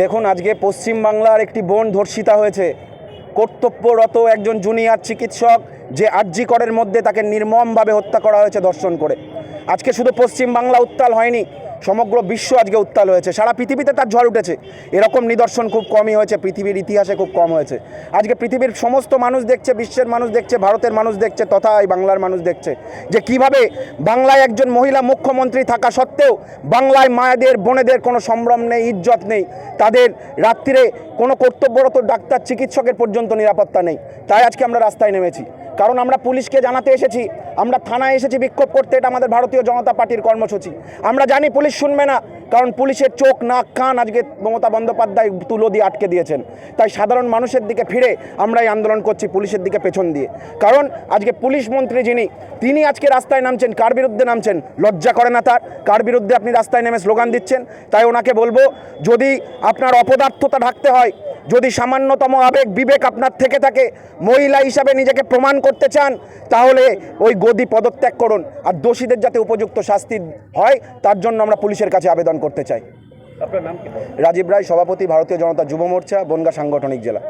দেখুন, আজকে পশ্চিমবাংলার একটি বোন ধর্ষিতা হয়েছে। কর্তব্যরত একজন জুনিয়র চিকিৎসক যে আর্জি করের মধ্যে তাকে নির্মমভাবে হত্যা করা হয়েছে দর্শন করে। আজকে শুধু পশ্চিমবাংলা উত্তাল হয়নি সমগ্র বিশ্ব আজকে উত্তাল হয়েছে। সারা পৃথিবীতে তার ঝড় উঠেছে। এরকম নিদর্শন খুব কমই হয়েছে, পৃথিবীর ইতিহাসে খুব কম হয়েছে। আজকে পৃথিবীর সমস্ত মানুষ দেখছে, বিশ্বের মানুষ দেখছে, ভারতের মানুষ দেখছে, তথা এই বাংলার মানুষ দেখছে যে কীভাবে বাংলায় একজন মহিলা মুখ্যমন্ত্রী থাকা সত্ত্বেও বাংলায় মায়েদের, বোনেদের কোনো সম্ভ্রম নেই, ইজ্জত নেই। তাদের রাত্রিরে কোনো কর্তব্যরত ডাক্তার, চিকিৎসকের পর্যন্ত নিরাপত্তা নেই। তাই আজকে আমরা রাস্তায় নেমেছি। কারণ আমরা পুলিশকে জানাতে এসেছি, আমরা থানায় এসেছি, বিক্ষোভ করতে, এটা আমাদের ভারতীয় জনতা পার্টির কর্মসূচি। আমরা জানি পুলিশ শুনবে না, কারণ পুলিশের চোখ, নাক, কান আজকে মমতা বন্দ্যোপাধ্যায় তুলো দিয়ে আটকে দিয়েছেন। তাই সাধারণ মানুষের দিকে ফিরে আমরা এই আন্দোলন করছি পুলিশের দিকে পেছন দিয়ে। কারণ আজকে পুলিশ মন্ত্রী যিনি, তিনি আজকে রাস্তায় নামছেন, কার বিরুদ্ধে নামছেন, লজ্জা করে না তার, কার বিরুদ্ধে আপনি রাস্তায় নেমে স্লোগান দিচ্ছেন? তাই ওনাকে বলব, যদি আপনার অপদার্থতা ঢাকতে হয় যদি সামান্যতম আবেগ বিবেক আপনার থেকে থাকে মহিলা হিসাবে নিজেকে প্রমাণ করতে চান তাহলে ওই গদি পদত্যাগ করুন। আর দোষীদের যাতে উপযুক্ত শাস্তি হয় তার জন্য আমরা পুলিশের কাছে আবেদন করতে চাই। আপনার নাম কি? রাজীব রায় সভাপতি ভারতীয় জনতা যুব মোর্চা বনগা সাংগঠনিক জেলা।